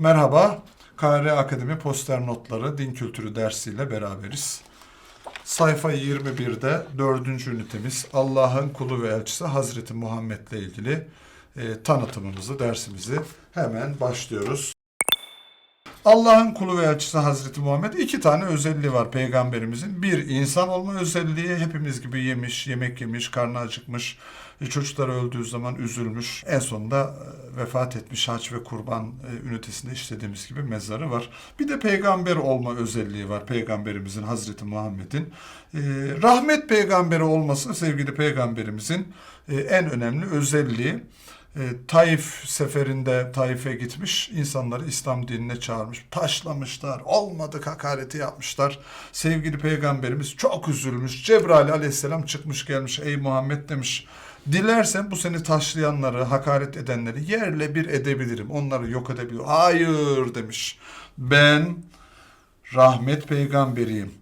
Merhaba, KR Akademi Poster Notları Din Kültürü dersiyle beraberiz. Sayfa 21'de dördüncü ünitemiz Allah'ın kulu ve elçisi Hazreti Muhammed'le ilgili e, tanıtımımızı, dersimizi hemen başlıyoruz. Allah'ın kulu ve elçisi Hazreti Muhammed iki tane özelliği var peygamberimizin. Bir insan olma özelliği hepimiz gibi yemiş, yemek yemiş, karnı acıkmış, çocukları öldüğü zaman üzülmüş. En sonunda e, vefat etmiş haç ve kurban e, ünitesinde işlediğimiz gibi mezarı var. Bir de peygamber olma özelliği var peygamberimizin Hazreti Muhammed'in. E, rahmet peygamberi olması sevgili peygamberimizin en önemli özelliği. E, Taif seferinde Taif'e gitmiş, insanları İslam dinine çağırmış, taşlamışlar, olmadık hakareti yapmışlar. Sevgili peygamberimiz çok üzülmüş. Cebrail aleyhisselam çıkmış gelmiş, ey Muhammed demiş. Dilersen bu seni taşlayanları, hakaret edenleri yerle bir edebilirim. Onları yok edebilirim. Hayır demiş. Ben rahmet peygamberiyim.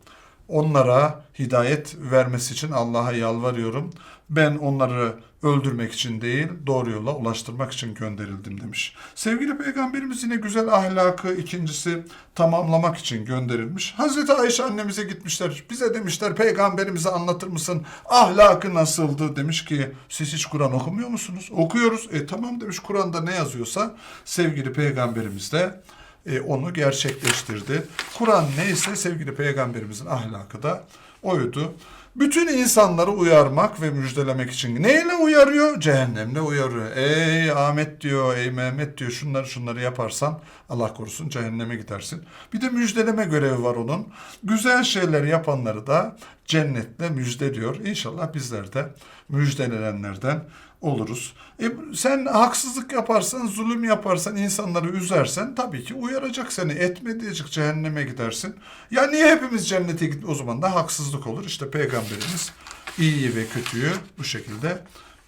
Onlara hidayet vermesi için Allah'a yalvarıyorum. Ben onları öldürmek için değil, doğru yola ulaştırmak için gönderildim demiş. Sevgili peygamberimiz yine güzel ahlakı ikincisi tamamlamak için gönderilmiş. Hazreti Ayşe annemize gitmişler. Bize demişler peygamberimize anlatır mısın? Ahlakı nasıldı? Demiş ki siz hiç Kur'an okumuyor musunuz? Okuyoruz. E tamam demiş Kur'an'da ne yazıyorsa sevgili peygamberimiz de e, onu gerçekleştirdi. Kur'an neyse sevgili peygamberimizin ahlakı da oydu. Bütün insanları uyarmak ve müjdelemek için neyle uyarıyor? Cehennemle uyarıyor. Ey Ahmet diyor, ey Mehmet diyor şunları şunları yaparsan Allah korusun cehenneme gidersin. Bir de müjdeleme görevi var onun. Güzel şeyler yapanları da cennetle müjde diyor. İnşallah bizler de müjdelenenlerden oluruz. E, sen haksızlık yaparsan, zulüm yaparsan, insanları üzersen tabii ki uyaracak seni. Etme diyecek cehenneme gidersin. Ya niye hepimiz cennete git? O zaman da haksızlık olur. İşte peygamberimiz iyiyi ve kötüyü bu şekilde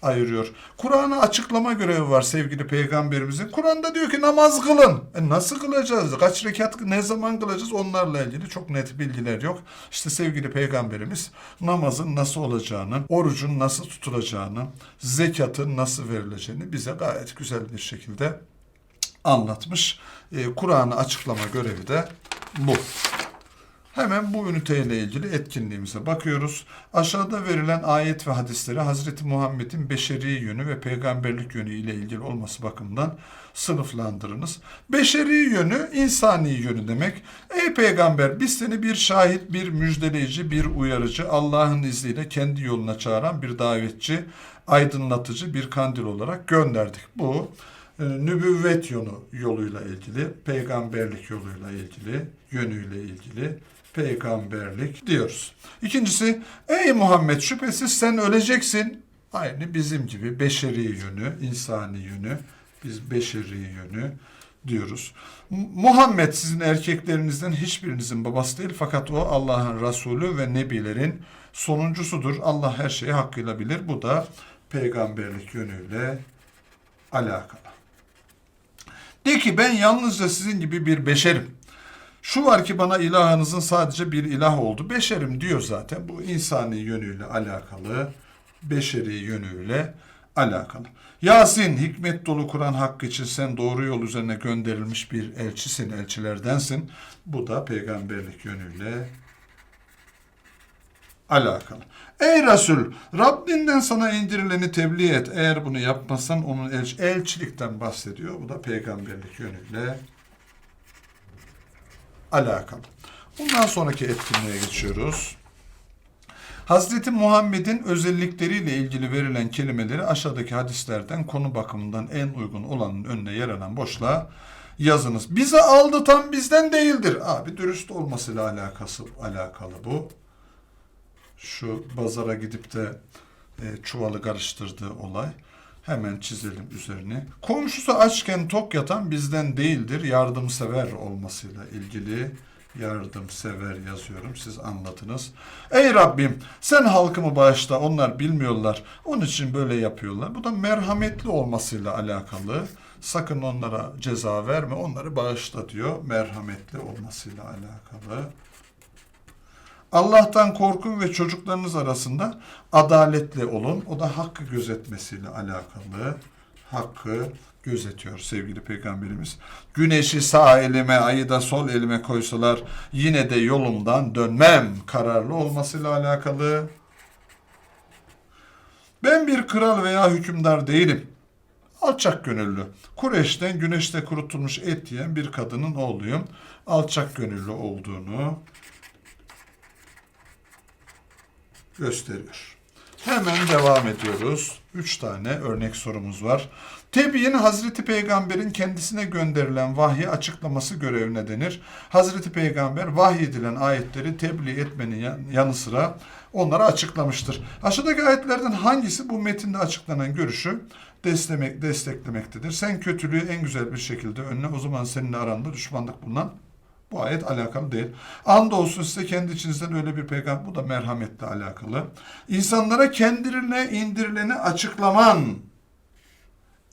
ayırıyor. Kur'an'a açıklama görevi var sevgili peygamberimizin. Kur'an'da diyor ki namaz kılın. E nasıl kılacağız? Kaç rekat ne zaman kılacağız? Onlarla ilgili çok net bilgiler yok. İşte sevgili peygamberimiz namazın nasıl olacağını, orucun nasıl tutulacağını, zekatın nasıl verileceğini bize gayet güzel bir şekilde anlatmış. E, Kur'an'ı açıklama görevi de bu. Hemen bu üniteyle ilgili etkinliğimize bakıyoruz. Aşağıda verilen ayet ve hadisleri Hazreti Muhammed'in beşeri yönü ve peygamberlik yönü ile ilgili olması bakımından sınıflandırınız. Beşeri yönü insani yönü demek. Ey peygamber biz seni bir şahit, bir müjdeleyici, bir uyarıcı, Allah'ın izniyle kendi yoluna çağıran bir davetçi, aydınlatıcı bir kandil olarak gönderdik. Bu nübüvvet yolu yoluyla ilgili, peygamberlik yoluyla ilgili, yönüyle ilgili peygamberlik diyoruz. İkincisi, ey Muhammed şüphesiz sen öleceksin. Aynı bizim gibi beşeri yönü, insani yönü, biz beşeri yönü diyoruz. Mu- Muhammed sizin erkeklerinizden hiçbirinizin babası değil fakat o Allah'ın Resulü ve Nebilerin sonuncusudur. Allah her şeyi hakkıyla bilir. Bu da peygamberlik yönüyle alakalı. De ki ben yalnızca sizin gibi bir beşerim. Şu var ki bana ilahınızın sadece bir ilah oldu. Beşerim diyor zaten. Bu insani yönüyle alakalı, beşeri yönüyle alakalı. Yasin, hikmet dolu Kur'an hakkı için sen doğru yol üzerine gönderilmiş bir elçisin, elçilerdensin. Bu da peygamberlik yönüyle alakalı. Ey Resul, Rabbinden sana indirileni tebliğ et. Eğer bunu yapmazsan onun elç elçilikten bahsediyor. Bu da peygamberlik yönüyle alakalı. Bundan sonraki etkinliğe geçiyoruz. Hazreti Muhammed'in özellikleriyle ilgili verilen kelimeleri aşağıdaki hadislerden konu bakımından en uygun olanın önüne yer alan boşluğa yazınız. Bizi aldatan bizden değildir. Abi dürüst olmasıyla alakası alakalı bu. Şu pazara gidip de e, çuvalı karıştırdığı olay. Hemen çizelim üzerine. Komşusu açken tok yatan bizden değildir. Yardımsever olmasıyla ilgili yardımsever yazıyorum. Siz anlatınız. Ey Rabbim sen halkımı bağışla. Onlar bilmiyorlar. Onun için böyle yapıyorlar. Bu da merhametli olmasıyla alakalı. Sakın onlara ceza verme. Onları bağışla diyor. Merhametli olmasıyla alakalı. Allah'tan korkun ve çocuklarınız arasında adaletli olun. O da hakkı gözetmesiyle alakalı. Hakkı gözetiyor sevgili peygamberimiz. Güneşi sağ elime, ayı da sol elime koysalar yine de yolumdan dönmem kararlı olmasıyla alakalı. Ben bir kral veya hükümdar değilim. Alçak gönüllü. Kureş'ten güneşte kurutulmuş et yiyen bir kadının oğluyum. Alçak gönüllü olduğunu gösteriyor. Hemen devam ediyoruz. Üç tane örnek sorumuz var. Tebi'nin Hazreti Peygamber'in kendisine gönderilen vahyi açıklaması görevine denir. Hazreti Peygamber vahyedilen ayetleri tebliğ etmenin yan- yanı sıra onları açıklamıştır. Aşağıdaki ayetlerden hangisi bu metinde açıklanan görüşü desteklemek, desteklemektedir? Sen kötülüğü en güzel bir şekilde önüne o zaman seninle aranda düşmanlık bulunan bu ayet alakalı değil. Andolsun size kendi içinizden öyle bir peygamber, bu da merhametle alakalı. İnsanlara kendilerine indirileni açıklaman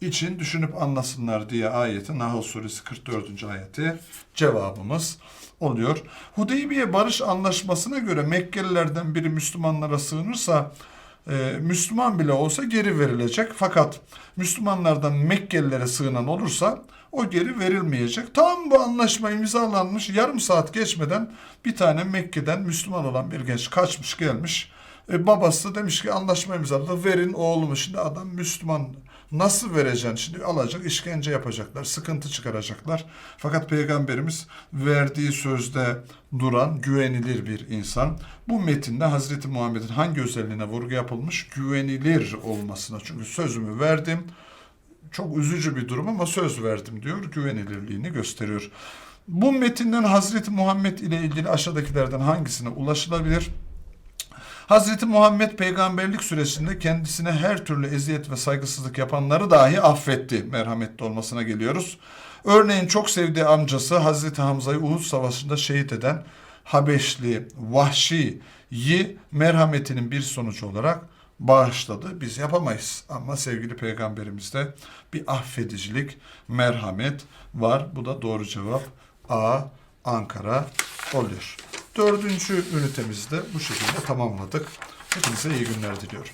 için düşünüp anlasınlar diye ayeti Nahl suresi 44. ayeti cevabımız oluyor. Hudeybiye barış anlaşmasına göre Mekkelilerden biri Müslümanlara sığınırsa e, Müslüman bile olsa geri verilecek. Fakat Müslümanlardan Mekkelilere sığınan olursa o geri verilmeyecek. Tam bu anlaşma imzalanmış yarım saat geçmeden bir tane Mekke'den Müslüman olan bir genç kaçmış gelmiş. E, babası demiş ki anlaşma imzaladı verin oğlumu. Şimdi adam Müslüman nasıl vereceksin? Şimdi alacak işkence yapacaklar, sıkıntı çıkaracaklar. Fakat Peygamberimiz verdiği sözde duran güvenilir bir insan. Bu metinde Hazreti Muhammed'in hangi özelliğine vurgu yapılmış? Güvenilir olmasına. Çünkü sözümü verdim. Çok üzücü bir durum ama söz verdim diyor. Güvenilirliğini gösteriyor. Bu metinden Hazreti Muhammed ile ilgili aşağıdakilerden hangisine ulaşılabilir? Hazreti Muhammed peygamberlik süresinde kendisine her türlü eziyet ve saygısızlık yapanları dahi affetti. Merhametli olmasına geliyoruz. Örneğin çok sevdiği amcası Hazreti Hamza'yı Uhud Savaşı'nda şehit eden Habeşli Vahşi'yi merhametinin bir sonucu olarak bağışladı. Biz yapamayız ama sevgili peygamberimizde bir affedicilik, merhamet var. Bu da doğru cevap A. Ankara oluyor. Dördüncü ünitemizi de bu şekilde tamamladık. Hepinize iyi günler diliyorum.